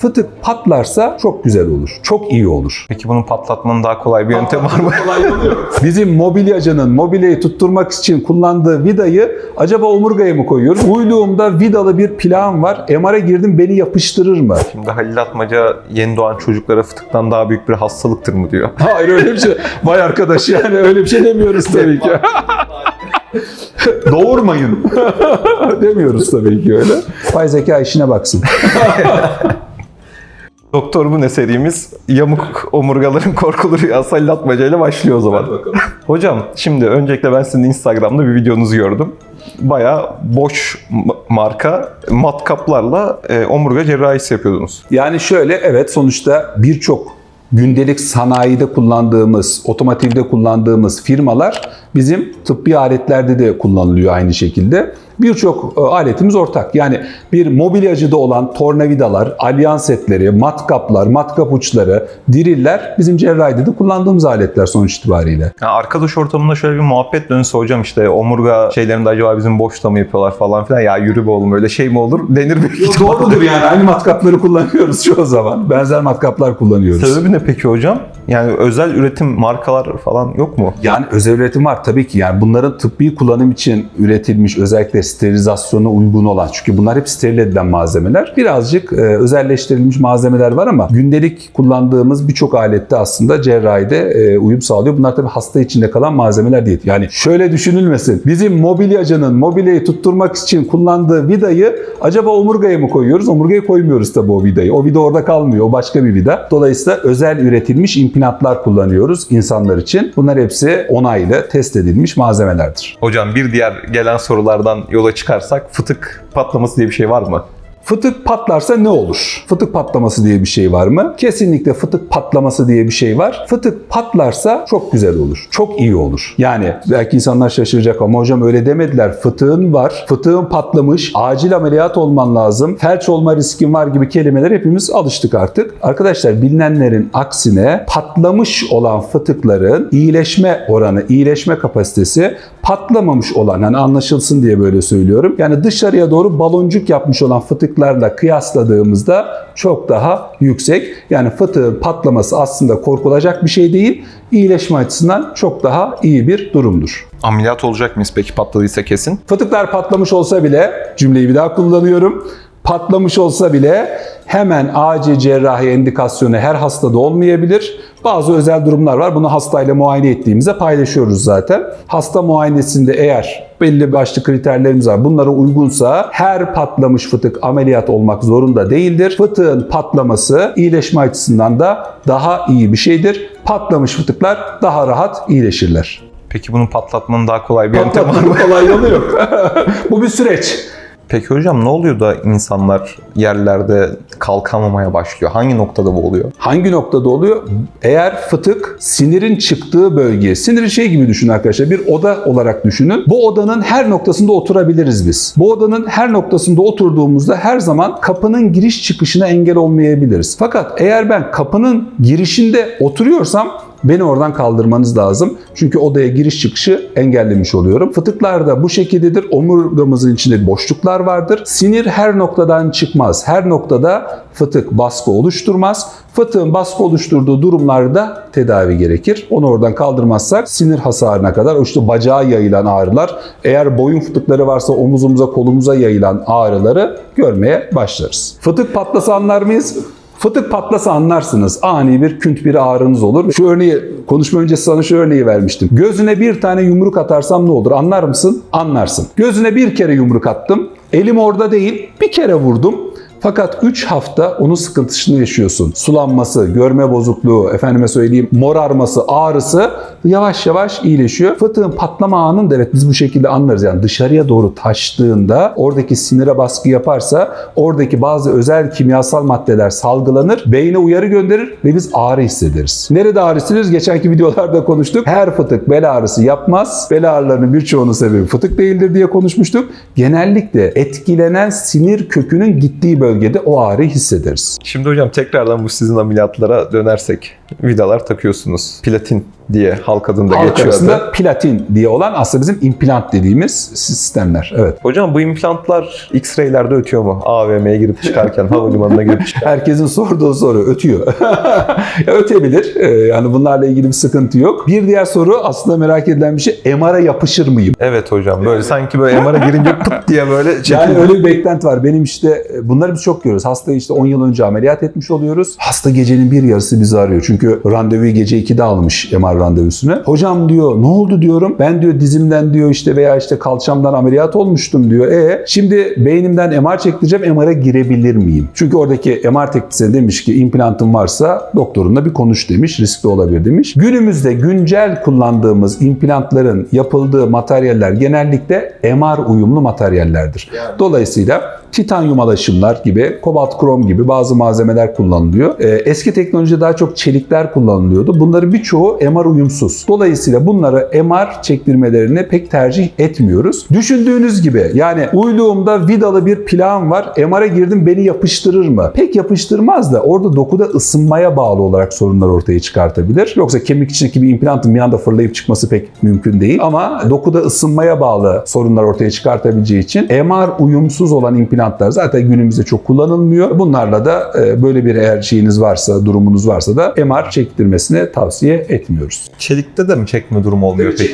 Fıtık patlarsa çok güzel olur. Çok iyi olur. Peki bunun patlatmanın daha kolay bir yöntemi var mı? Bizim mobilyacının mobilyayı tutturmak için kullandığı vidayı acaba omurgaya mı koyuyoruz? Uyluğumda vidalı bir plan var. MR'a girdim beni yapıştırır mı? Şimdi Halil Atmaca yeni doğan çocuklara fıtıktan daha büyük bir hastalıktır mı diyor. Hayır öyle bir şey. Vay arkadaş yani öyle bir şey demiyoruz tabii ki. Doğurmayın. demiyoruz tabii ki öyle. Pay zeka işine baksın. Doktor bu ne serimiz? Yamuk omurgaların korkulu rüyası Halil Atmaca ile başlıyor o zaman. Hocam şimdi öncelikle ben sizin Instagram'da bir videonuzu gördüm. Bayağı boş marka matkaplarla e, omurga cerrahisi yapıyordunuz. Yani şöyle evet sonuçta birçok gündelik sanayide kullandığımız, otomotivde kullandığımız firmalar bizim tıbbi aletlerde de kullanılıyor aynı şekilde. Birçok e, aletimiz ortak. Yani bir mobilyacıda olan tornavidalar, alyans setleri, matkaplar, matkap uçları, diriller bizim cerrahide de kullandığımız aletler sonuç itibariyle. Ya arkadaş ortamında şöyle bir muhabbet dönse hocam işte omurga şeylerinde acaba bizim boşta mı yapıyorlar falan filan. Ya yürü be oğlum öyle şey mi olur denir büyük ihtimalle. Doğrudur yani aynı matkapları kullanıyoruz çoğu zaman. Benzer matkaplar kullanıyoruz. Sebebi ne peki hocam? Yani özel üretim markalar falan yok mu? Yani özel üretim var tabii ki. Yani bunların tıbbi kullanım için üretilmiş özellikle sterilizasyona uygun olan çünkü bunlar hep steril edilen malzemeler. Birazcık e, özelleştirilmiş malzemeler var ama gündelik kullandığımız birçok alette aslında cerrahide e, uyum sağlıyor. Bunlar tabii hasta içinde kalan malzemeler değil. Yani şöyle düşünülmesin. Bizim mobilyacının mobilyayı tutturmak için kullandığı vidayı acaba omurgaya mı koyuyoruz? Omurgaya koymuyoruz tabii o vidayı. O vida orada kalmıyor. O başka bir vida. Dolayısıyla özel üretilmiş implantlar kullanıyoruz insanlar için. Bunlar hepsi onaylı, test edilmiş malzemelerdir. Hocam bir diğer gelen sorulardan yola çıkarsak fıtık patlaması diye bir şey var mı? Fıtık patlarsa ne olur? Fıtık patlaması diye bir şey var mı? Kesinlikle fıtık patlaması diye bir şey var. Fıtık patlarsa çok güzel olur. Çok iyi olur. Yani belki insanlar şaşıracak ama hocam öyle demediler. Fıtığın var. Fıtığın patlamış. Acil ameliyat olman lazım. Felç olma riskin var gibi kelimeler hepimiz alıştık artık. Arkadaşlar bilinenlerin aksine patlamış olan fıtıkların iyileşme oranı, iyileşme kapasitesi patlamamış olan hani anlaşılsın diye böyle söylüyorum. Yani dışarıya doğru baloncuk yapmış olan fıtıklarla kıyasladığımızda çok daha yüksek. Yani fıtığın patlaması aslında korkulacak bir şey değil. İyileşme açısından çok daha iyi bir durumdur. Ameliyat olacak mıyız peki patladıysa kesin? Fıtıklar patlamış olsa bile cümleyi bir daha kullanıyorum. Patlamış olsa bile hemen acil cerrahi endikasyonu her hastada olmayabilir. Bazı özel durumlar var. Bunu hastayla muayene ettiğimizde paylaşıyoruz zaten. Hasta muayenesinde eğer belli başlı kriterlerimiz var. Bunlara uygunsa her patlamış fıtık ameliyat olmak zorunda değildir. Fıtığın patlaması iyileşme açısından da daha iyi bir şeydir. Patlamış fıtıklar daha rahat iyileşirler. Peki bunun patlatmanın daha kolay bir yöntemi var mı? Patlatmanın kolay yolu yok. Bu bir süreç. Peki hocam ne oluyor da insanlar yerlerde kalkamamaya başlıyor? Hangi noktada bu oluyor? Hangi noktada oluyor? Eğer fıtık sinirin çıktığı bölge, siniri şey gibi düşünün arkadaşlar bir oda olarak düşünün. Bu odanın her noktasında oturabiliriz biz. Bu odanın her noktasında oturduğumuzda her zaman kapının giriş çıkışına engel olmayabiliriz. Fakat eğer ben kapının girişinde oturuyorsam Beni oradan kaldırmanız lazım. Çünkü odaya giriş çıkışı engellemiş oluyorum. Fıtıklar da bu şekildedir. Omurgamızın içinde boşluklar vardır. Sinir her noktadan çıkmaz. Her noktada fıtık baskı oluşturmaz. Fıtığın baskı oluşturduğu durumlarda tedavi gerekir. Onu oradan kaldırmazsak sinir hasarına kadar işte bacağa yayılan ağrılar, eğer boyun fıtıkları varsa omuzumuza kolumuza yayılan ağrıları görmeye başlarız. Fıtık patlasa anlar mıyız? Fıtık patlasa anlarsınız. Ani bir künt bir ağrınız olur. Şu örneği konuşma öncesi sana şu örneği vermiştim. Gözüne bir tane yumruk atarsam ne olur? Anlar mısın? Anlarsın. Gözüne bir kere yumruk attım. Elim orada değil. Bir kere vurdum. Fakat 3 hafta onun sıkıntısını yaşıyorsun. Sulanması, görme bozukluğu, efendime söyleyeyim morarması, ağrısı yavaş yavaş iyileşiyor. Fıtığın patlama anını da evet biz bu şekilde anlarız. Yani dışarıya doğru taştığında oradaki sinire baskı yaparsa oradaki bazı özel kimyasal maddeler salgılanır, beyne uyarı gönderir ve biz ağrı hissederiz. Nerede ağrı hissederiz? Geçenki videolarda konuştuk. Her fıtık bel ağrısı yapmaz. Bel ağrılarının birçoğunun sebebi fıtık değildir diye konuşmuştuk. Genellikle etkilenen sinir kökünün gittiği bölgede o ağrıyı hissederiz. Şimdi hocam tekrardan bu sizin ameliyatlara dönersek vidalar takıyorsunuz. Platin diye halk adında Halk geçiyor adı. arasında platin diye olan aslında bizim implant dediğimiz sistemler. Evet. Hocam bu implantlar X-ray'lerde ötüyor mu? AVM'ye girip çıkarken, havalimanına girip çıkarken. Herkesin sorduğu soru ötüyor. Ya Ötebilir. Ee, Yani bunlarla ilgili bir sıkıntı yok. Bir diğer soru aslında merak edilen bir şey. MR'a yapışır mıyım? Evet hocam böyle sanki böyle MR'a girince pıt diye böyle Yani çekildi. öyle bir beklenti var. Benim işte e, bunları biz çok görüyoruz. Hastayı işte 10 yıl önce ameliyat etmiş oluyoruz. Hasta gecenin bir yarısı bizi arıyor. Çünkü randevuyu gece 2'de almış MR randevusunu. Hocam diyor ne oldu diyorum. Ben diyor dizimden diyor işte veya işte kalçamdan ameliyat olmuştum diyor. E şimdi beynimden MR çektireceğim MR'a girebilir miyim? Çünkü oradaki MR teknisyeni demiş ki implantın varsa doktorunla bir konuş demiş. Riskli olabilir demiş. Günümüzde güncel kullandığımız implantların yapıldığı materyaller genellikle MR uyumlu materyallerdir. Dolayısıyla titanyum alaşımlar gibi, kobalt krom gibi bazı malzemeler kullanılıyor. Ee, eski teknolojide daha çok çelikler kullanılıyordu. Bunların birçoğu MR uyumsuz. Dolayısıyla bunları MR çektirmelerini pek tercih etmiyoruz. Düşündüğünüz gibi yani uyluğumda vidalı bir plan var. MR'a girdim beni yapıştırır mı? Pek yapıştırmaz da orada dokuda ısınmaya bağlı olarak sorunlar ortaya çıkartabilir. Yoksa kemik içindeki bir implantın bir anda fırlayıp çıkması pek mümkün değil. Ama dokuda ısınmaya bağlı sorunlar ortaya çıkartabileceği için MR uyumsuz olan implantlar zaten günümüzde çok kullanılmıyor. Bunlarla da e, böyle bir eğer şeyiniz varsa, durumunuz varsa da MR çektirmesini tavsiye etmiyoruz. Çelikte de mi çekme durumu olmuyor peki?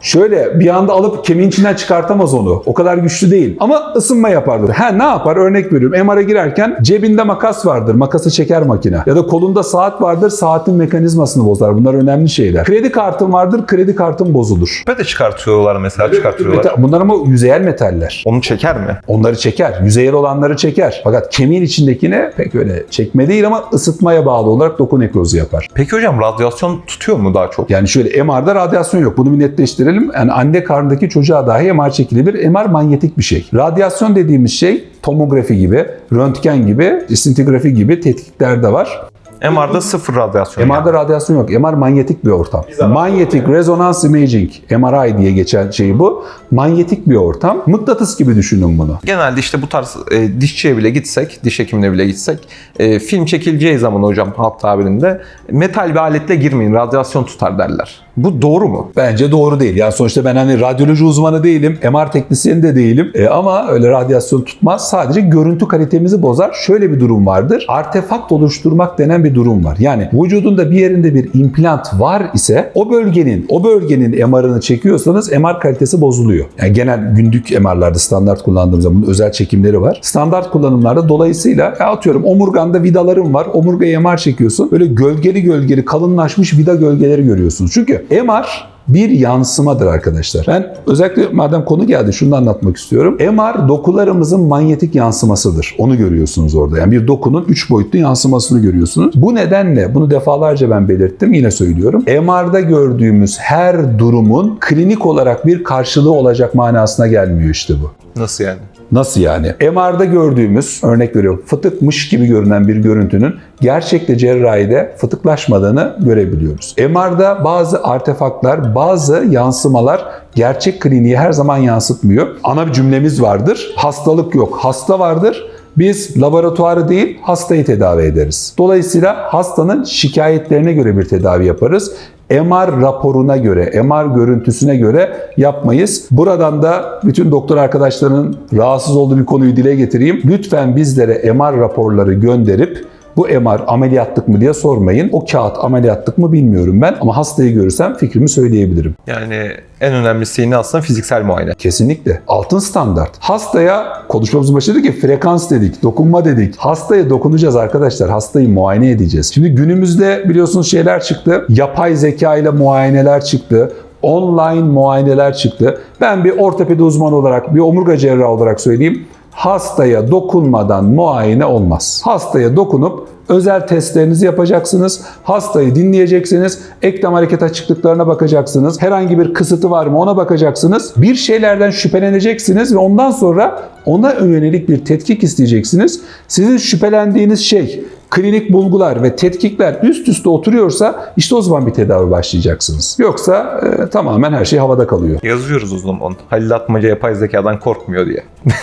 Şöyle bir anda alıp kemiğin içinden çıkartamaz onu. O kadar güçlü değil. Ama ısınma yapardır. Ha ne yapar? Örnek veriyorum. MR'a girerken cebinde makas vardır. Makası çeker makine. Ya da kolunda saat vardır. Saatin mekanizmasını bozar. Bunlar önemli şeyler. Kredi kartın vardır. Kredi kartın bozulur. Küpe de çıkartıyorlar mesela çıkartıyorlar. Meta- Bunlar ama yüzeyel metaller. Onu çeker mi? Onları çeker. Yüzeyel olanları çeker. Fakat kemiğin içindekine pek öyle çekme değil ama ısıtmaya bağlı olarak doku nekrozu yapar. Peki hocam radyasyon tutuyor mu daha çok? Yani şöyle MR'da radyasyon yok. Bunu bir netleştirelim. Yani anne karnındaki çocuğa dahi MR çekilebilir. MR manyetik bir şey. Radyasyon dediğimiz şey tomografi gibi, röntgen gibi, sintigrafi gibi tetkikler de var. MR'da sıfır radyasyon. MR'da radyasyon yok. MR manyetik bir ortam. Manyetik Resonance Imaging, MRI diye geçen şey bu. Manyetik bir ortam. Mıknatıs gibi düşünün bunu. Genelde işte bu tarz e, dişçiye bile gitsek, diş hekimine bile gitsek e, film çekileceği zaman hocam halk tabirinde metal bir aletle girmeyin radyasyon tutar derler. Bu doğru mu? Bence doğru değil. Yani sonuçta ben hani radyoloji uzmanı değilim, MR teknisyeni de değilim. E, ama öyle radyasyon tutmaz. Sadece görüntü kalitemizi bozar. Şöyle bir durum vardır. Artefakt oluşturmak denen bir durum var. Yani vücudunda bir yerinde bir implant var ise o bölgenin o bölgenin MR'ını çekiyorsanız MR kalitesi bozuluyor. Yani genel günlük MR'larda standart kullandığımız zaman bunun özel çekimleri var. Standart kullanımlarda dolayısıyla atıyorum omurganda vidaların var. Omurgaya MR çekiyorsun. Böyle gölgeli gölgeli kalınlaşmış vida gölgeleri görüyorsunuz. Çünkü MR bir yansımadır arkadaşlar. Ben özellikle madem konu geldi şunu da anlatmak istiyorum. MR dokularımızın manyetik yansımasıdır. Onu görüyorsunuz orada. Yani bir dokunun 3 boyutlu yansımasını görüyorsunuz. Bu nedenle bunu defalarca ben belirttim yine söylüyorum. MR'da gördüğümüz her durumun klinik olarak bir karşılığı olacak manasına gelmiyor işte bu. Nasıl yani? Nasıl yani? MR'da gördüğümüz, örnek veriyorum, fıtıkmış gibi görünen bir görüntünün gerçekte cerrahide fıtıklaşmadığını görebiliyoruz. MR'da bazı artefaktlar, bazı yansımalar gerçek kliniği her zaman yansıtmıyor. Ana bir cümlemiz vardır. Hastalık yok, hasta vardır. Biz laboratuvarı değil hastayı tedavi ederiz. Dolayısıyla hastanın şikayetlerine göre bir tedavi yaparız. MR raporuna göre, MR görüntüsüne göre yapmayız. Buradan da bütün doktor arkadaşlarının rahatsız olduğu bir konuyu dile getireyim. Lütfen bizlere MR raporları gönderip bu MR ameliyatlık mı diye sormayın. O kağıt ameliyatlık mı bilmiyorum ben ama hastayı görürsem fikrimi söyleyebilirim. Yani en önemlisi yine aslında fiziksel muayene. Kesinlikle. Altın standart. Hastaya konuşmamızın başında dedik ki frekans dedik, dokunma dedik. Hastaya dokunacağız arkadaşlar. Hastayı muayene edeceğiz. Şimdi günümüzde biliyorsunuz şeyler çıktı. Yapay zeka ile muayeneler çıktı. Online muayeneler çıktı. Ben bir ortopedi uzmanı olarak, bir omurga cerrahı olarak söyleyeyim. Hastaya dokunmadan muayene olmaz. Hastaya dokunup özel testlerinizi yapacaksınız. Hastayı dinleyeceksiniz. Eklem hareket açıklıklarına bakacaksınız. Herhangi bir kısıtı var mı ona bakacaksınız. Bir şeylerden şüpheleneceksiniz ve ondan sonra ona yönelik bir tetkik isteyeceksiniz. Sizin şüphelendiğiniz şey klinik bulgular ve tetkikler üst üste oturuyorsa işte o zaman bir tedavi başlayacaksınız. Yoksa e, tamamen her şey havada kalıyor. Yazıyoruz o zaman. Halil Atmaca yapay zekadan korkmuyor diye.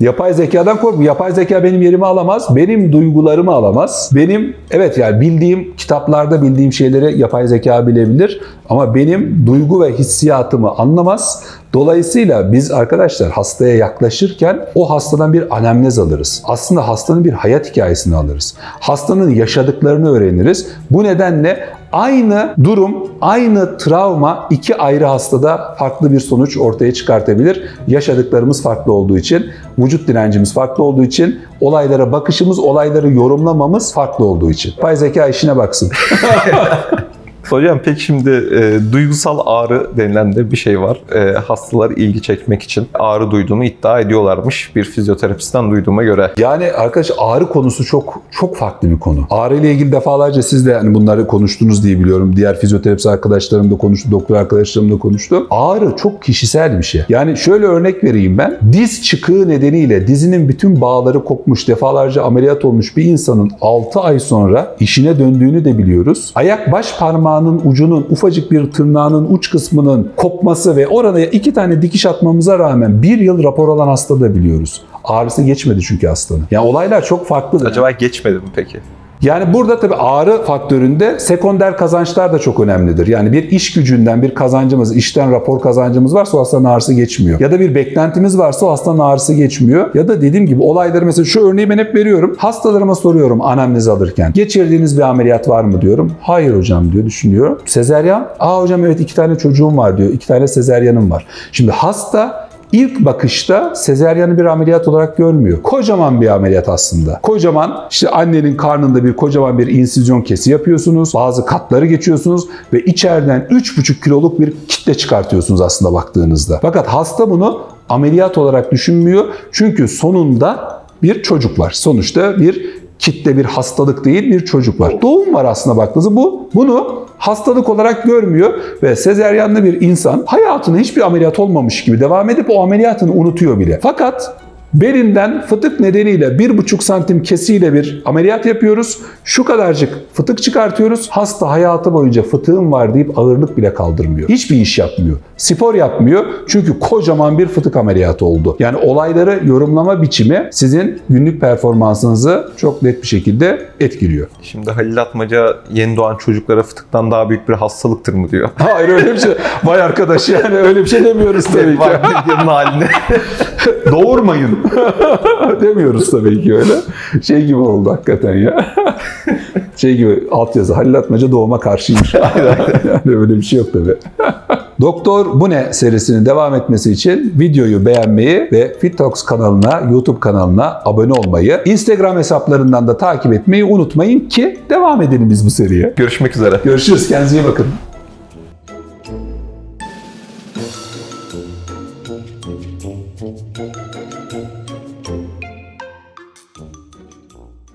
Yapay zekadan korkma. Yapay zeka benim yerimi alamaz. Benim duygularımı alamaz. Benim evet yani bildiğim kitaplarda bildiğim şeyleri yapay zeka bilebilir ama benim duygu ve hissiyatımı anlamaz. Dolayısıyla biz arkadaşlar hastaya yaklaşırken o hastadan bir anemnez alırız. Aslında hastanın bir hayat hikayesini alırız. Hastanın yaşadıklarını öğreniriz. Bu nedenle aynı durum, aynı travma iki ayrı hastada farklı bir sonuç ortaya çıkartabilir. Yaşadıklarımız farklı olduğu için, vücut direncimiz farklı olduğu için, olaylara bakışımız, olayları yorumlamamız farklı olduğu için. Pay zeka işine baksın. Hocam peki şimdi e, duygusal ağrı denilen de bir şey var. E, hastalar ilgi çekmek için ağrı duyduğunu iddia ediyorlarmış bir fizyoterapistten duyduğuma göre. Yani arkadaş ağrı konusu çok çok farklı bir konu. Ağrı ile ilgili defalarca siz de hani bunları konuştunuz diye biliyorum. Diğer fizyoterapist arkadaşlarım da konuştu, doktor arkadaşlarım da konuştu. Ağrı çok kişisel bir şey. Yani şöyle örnek vereyim ben. Diz çıkığı nedeniyle dizinin bütün bağları kopmuş, defalarca ameliyat olmuş bir insanın 6 ay sonra işine döndüğünü de biliyoruz. Ayak baş parmağının ucunun ufacık bir tırnağının uç kısmının kopması ve oraya iki tane dikiş atmamıza rağmen bir yıl rapor alan hasta da biliyoruz. Ağrısı geçmedi çünkü hastanın. Yani olaylar çok farklı. Acaba geçmedi mi peki? Yani burada tabii ağrı faktöründe sekonder kazançlar da çok önemlidir. Yani bir iş gücünden bir kazancımız, işten rapor kazancımız varsa o hastanın ağrısı geçmiyor. Ya da bir beklentimiz varsa o hastanın ağrısı geçmiyor. Ya da dediğim gibi olayları mesela şu örneği ben hep veriyorum. Hastalarıma soruyorum anamnez alırken. Geçirdiğiniz bir ameliyat var mı diyorum. Hayır hocam diyor düşünüyor. Sezeryan? Aa hocam evet iki tane çocuğum var diyor. İki tane sezeryanım var. Şimdi hasta İlk bakışta sezeryanı bir ameliyat olarak görmüyor. Kocaman bir ameliyat aslında. Kocaman işte annenin karnında bir kocaman bir insizyon kesi yapıyorsunuz. Bazı katları geçiyorsunuz ve içeriden 3,5 kiloluk bir kitle çıkartıyorsunuz aslında baktığınızda. Fakat hasta bunu ameliyat olarak düşünmüyor. Çünkü sonunda bir çocuk var. Sonuçta bir kitle bir hastalık değil bir çocuk var. Doğum var aslında baktığınızda bu. Bunu hastalık olarak görmüyor ve sezeryanlı bir insan hayatına hiçbir ameliyat olmamış gibi devam edip o ameliyatını unutuyor bile. Fakat belinden fıtık nedeniyle 1,5 santim kesiyle bir ameliyat yapıyoruz. Şu kadarcık fıtık çıkartıyoruz. Hasta hayatı boyunca fıtığım var deyip ağırlık bile kaldırmıyor. Hiçbir iş yapmıyor. Spor yapmıyor. Çünkü kocaman bir fıtık ameliyatı oldu. Yani olayları yorumlama biçimi sizin günlük performansınızı çok net bir şekilde etkiliyor. Şimdi Halil Atmaca yeni doğan çocuklara fıtıktan daha büyük bir hastalıktır mı diyor. Hayır öyle bir şey. Vay arkadaş yani öyle bir şey demiyoruz tabii ki. Haline. Doğurmayın. Demiyoruz tabii ki öyle. Şey gibi oldu hakikaten ya. Şey gibi altyazı Halil Atmaca doğuma karşıymış. yani öyle bir şey yok tabii. Doktor Bu Ne serisinin devam etmesi için videoyu beğenmeyi ve Fittox kanalına, YouTube kanalına abone olmayı, Instagram hesaplarından da takip etmeyi unutmayın ki devam edelim biz bu seriye. Görüşmek üzere. Görüşürüz. Kendinize iyi bakın.